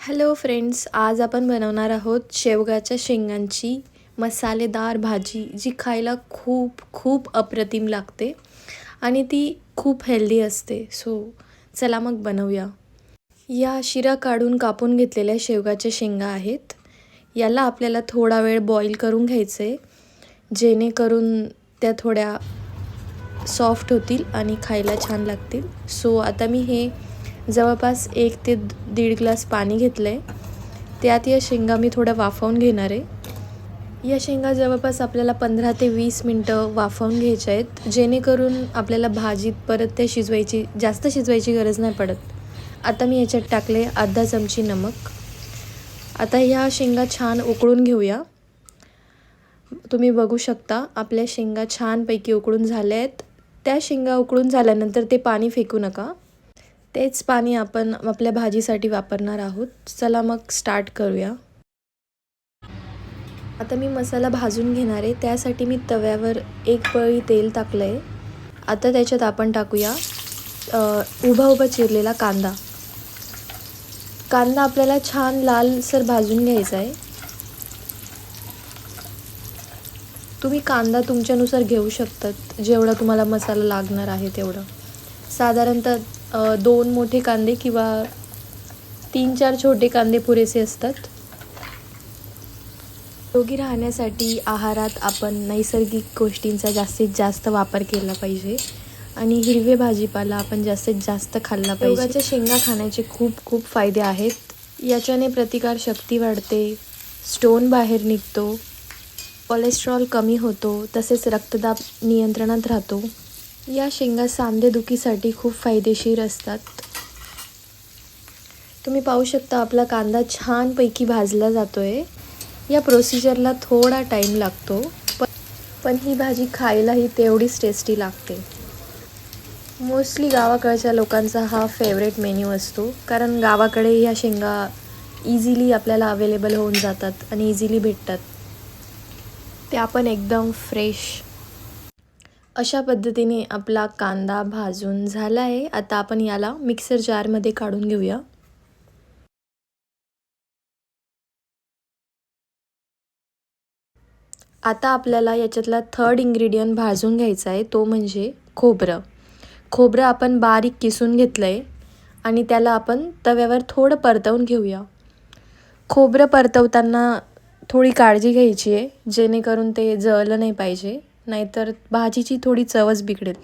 Hello friends आज आपण बनवणार आहोत शेवगाच्या शेंगांची मसालेदार भाजी जी खायला खूप खूप अप्रतिम लागते आणि ती खूप हेल्दी असते. सो चला मग बनवूया. या शिरा काढून कापून घेतलेल्या शेवगाच्या शेंगा आहेत. याला आपल्याला थोडा वेळ बॉईल करून घ्यायचं आहे जेणेकरून त्या थोड्या सॉफ्ट होतील आणि खायला छान लागतील. सो आता मी हे जवळपास एक ते दीड ग्लास पाणी घेतलं आहे त्यात या शेंगा मी थोड्या वाफवून घेणार आहे. या शेंगा जवळपास आपल्याला पंधरा ते वीस मिनटं वाफवून घ्यायच्या आहेत जेणेकरून आपल्याला भाजीत परत त्या शिजवायची जास्त शिजवायची गरज नाही पडत. आता मी याच्यात टाकले अर्धा चमची नमक. आता ह्या शेंगा छान उकळून घेऊया. तुम्ही बघू शकता आपल्या शेंगा छानपैकी उकळून झाल्या आहेत. त्या शेंगा उकळून झाल्यानंतर ते पाणी फेकू नका. तेच पाणी आपण आपल्या भाजीसाठी वापरणार आहोत. चला मग स्टार्ट करूया. आता मी मसाला भाजून घेणार आहे. त्यासाठी मी तव्यावर एक पळी तेल टाकलं आहे आता त्याच्यात आपण टाकूया उभा उभा चिरलेला कांदा. कांदा आपल्याला छान लालसर भाजून घ्यायचा आहे. तुम्ही कांदा तुमच्यानुसार घेऊ शकतात. जेवढा तुम्हाला मसाला लागणार आहे तेवढं. साधारणतः दोन मोठे कांदे किंवा तीन चार छोटे कांदे पुरेसे असतात. रोगी राहण्यासाठी आहारात आपण नैसर्गिक गोष्टींचा जास्तीत जास्त वापर केला पाहिजे आणि हिरवे भाजीपाला आपण जास्तीत जास्त खाल्ला पाहिजे. योगाच्या शेंगा खाण्याचे खूप खूप फायदे आहेत. याच्याने प्रतिकारशक्ती वाढते स्टोन बाहेर निघतो कोलेस्ट्रॉल कमी होतो तसेच रक्तदाब नियंत्रणात राहतो. या शेंगा सांधेदुखीसाठी खूप फायदेशीर असतात. तुम्ही पाहू शकता आपला कांदा छानपैकी भाजला जातो आहे या प्रोसिजरला थोडा टाईम लागतो पण पण ही भाजी खायलाही तेवढीच टेस्टी लागते. मोस्टली गावाकडच्या लोकांचा हा फेवरेट मेन्यू असतो कारण गावाकडे ह्या शेंगा इझिली आपल्याला अवेलेबल होऊन जातात आणि इझिली भेटतात. त्या पण एकदम फ्रेश अशा पद्धतीने आपला कांदा भाजून झाला आहे आता आपण याला मिक्सर जारमध्ये काढून घेऊया. आता आपल्याला याच्यातला थर्ड इंग्रेडियंट भाजून घ्यायचा आहे तो म्हणजे खोबरं. खोबरं आपण बारीक किसून घेतलं आहे आणि त्याला आपण तव्यावर थोडं परतवून घेऊया. खोबरं परतवताना थोडी काळजी घ्यायची आहे जेणेकरून ते जळलं नाही पाहिजे. नाहीतर भाजीची थोडी चवच बिघडेल.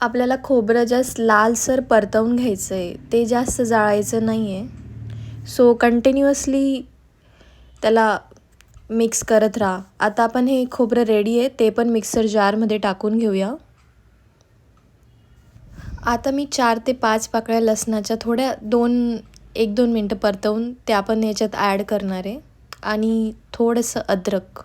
आपल्याला खोबरं जास्त लालसर परतवून घ्यायचं आहे ते जास्त जाळायचं नाही आहे सो कंटिन्युअसली त्याला मिक्स करत राहा. आता आपण हे खोबरं रेडी आहे ते पण मिक्सर जारमध्ये टाकून घेऊया. आता मी चार ते पाच पाकळ्या लसणाच्या थोड्या दोन एक दोन मिनटं परतवून ते आपण ह्याच्यात ॲड करणार आहे. आणि थोडंसं अद्रक.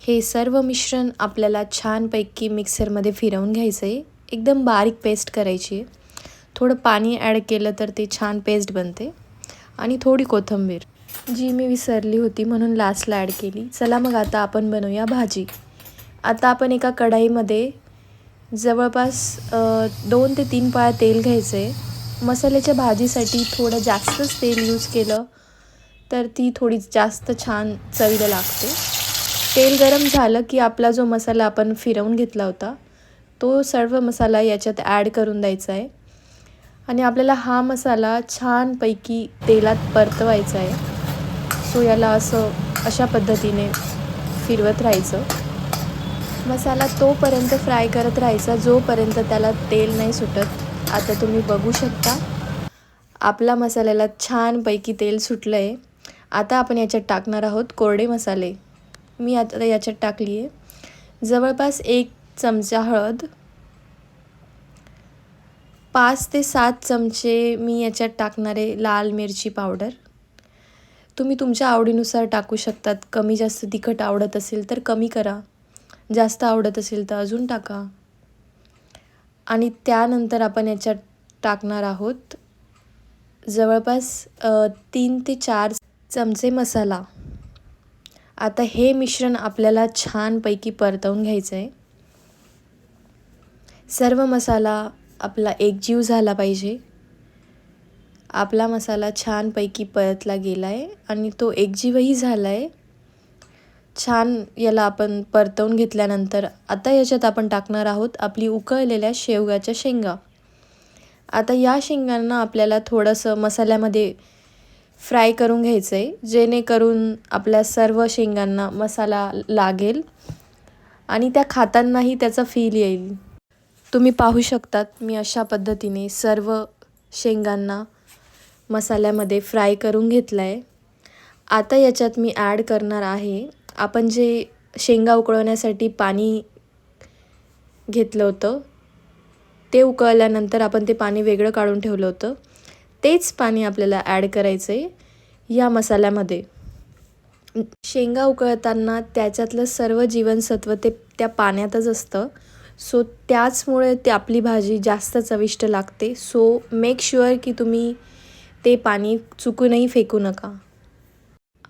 हे सर्व मिश्रण आपल्याला छानपैकी मिक्सरमध्ये फिरवून घ्यायचं आहे एकदम बारीक पेस्ट करायची. आहे थोडं पाणी ॲड केलं तर ते छान पेस्ट बनते. आणि थोडी कोथिंबीर. जी मी विसरली होती म्हणून लास्टला ॲड केली. चला मग आता आपण बनवूया भाजी. आता आपण एका कढाईमध्ये जवळपास दोन ते तीन पाळ्या तेल घ्यायचं आहे मसाल्याच्या भाजीसाठी थोडं जास्तच तेल यूज केलं तर ती थोडी जास्त छान चवीला लागते. तेल गरम झालं की आपला जो मसाला आपण फिरवून घेतला होता तो सर्व मसाला याच्यात ॲड करून द्यायचा आहे. आणि आपल्याला हा मसाला छानपैकी तेलात परतवायचा आहे. सो याला असं अशा पद्धतीने फिरवत राहायचं. मसाला तोपर्यंत फ्राय करत राहायचा जोपर्यंत त्याला तेल नाही सुटत. आता तुम्ही बघू शकता आपला मसाल्याला छानपैकी तेल सुटलं आहे आता आपण याच्यात टाकणार आहोत कोरडे मसाले. मी आता याच्यात टाकली आहे जवळपास एक चमचा हळद. पाच ते सात चमचे मी याच्यात टाकणारे लाल मिरची पावडर. तुम्ही तुमच्या आवडीनुसार टाकू शकतात. कमी जास्त तिखट आवडत असेल तर कमी करा. जास्त आवडत असेल तर अजून टाका. आणि त्यानंतर आपण याच्यात टाकणार आहोत जवळपास तीन ते चार चमचे मसाला. आता हे मिश्रण आपल्याला छानपैकी परतवून घ्यायचं आहे सर्व मसाला आपला एकजीव झाला पाहिजे. आपला मसाला छानपैकी परतला गेला आहे आणि तो एकजीवही झाला आहे छान याला आपण परतवून घेतल्यानंतर आता याच्यात आपण टाकणार आहोत आपली उकळलेल्या शेवगाच्या शेंगा. आता या शेंगांना आपल्याला थोडंसं मसाल्यामध्ये फ्राय करून घ्यायचं आहे जेणेकरून आपल्या सर्व शेंगांना मसाला लागेल आणि त्या खातानाही त्याचा फील येईल. तुम्ही पाहू शकतात मी अशा पद्धतीने सर्व शेंगांना मसाल्यामध्ये फ्राय करून घेतलं आहे आता याच्यात मी ॲड करणार आहे आपण जे शेंगा उकळवण्यासाठी पाणी घेतलं होतं ते उकळल्यानंतर आपण ते पाणी वेगळं काढून ठेवलं होतं. तेच पाणी आपल्याला ॲड करायचं आहे या मसाल्यामध्ये. शेंगा उकळताना त्याच्यातलं सर्व जीवनसत्व ते त्या पाण्यातच असतं. सो त्याचमुळे ते आपली भाजी जास्त चविष्ट लागते. सो मेक शुअर की तुम्ही ते पाणी चुकूनही फेकू नका.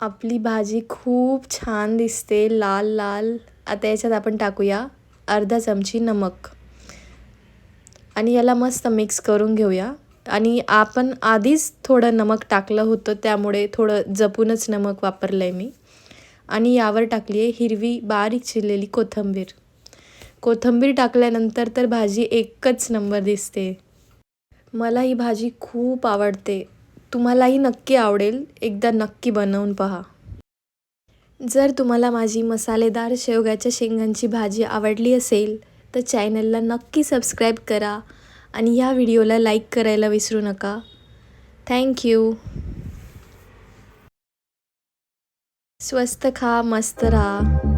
आपली भाजी खूप छान दिसते लाल लाल. आता याच्यात आपण टाकूया अर्धा चमची नमक. आणि याला मस्त मिक्स करून घेऊया. आणि आपण आधीच थोडं नमक टाकलं होतं त्यामुळे थोडं जपूनच नमक वापरलं आहे मी. आणि यावर टाकली आहे हिरवी बारीक चिरलेली कोथिंबीर. कोथिंबीर टाकल्यानंतर तर भाजी एकच नंबर दिसते. मला ही भाजी खूप आवडते. तुम्हालाही नक्की आवडेल. एकदा नक्की बनवून पहा. जर तुम्हाला माझी मसालेदार शेवग्याच्या शेंगांची भाजी आवडली असेल तर चॅनलला नक्की सबस्क्राईब करा. आणि ह्या व्हिडिओला लाईक करायला विसरू नका. थँक्यू स्वस्त खा मस्त राहा.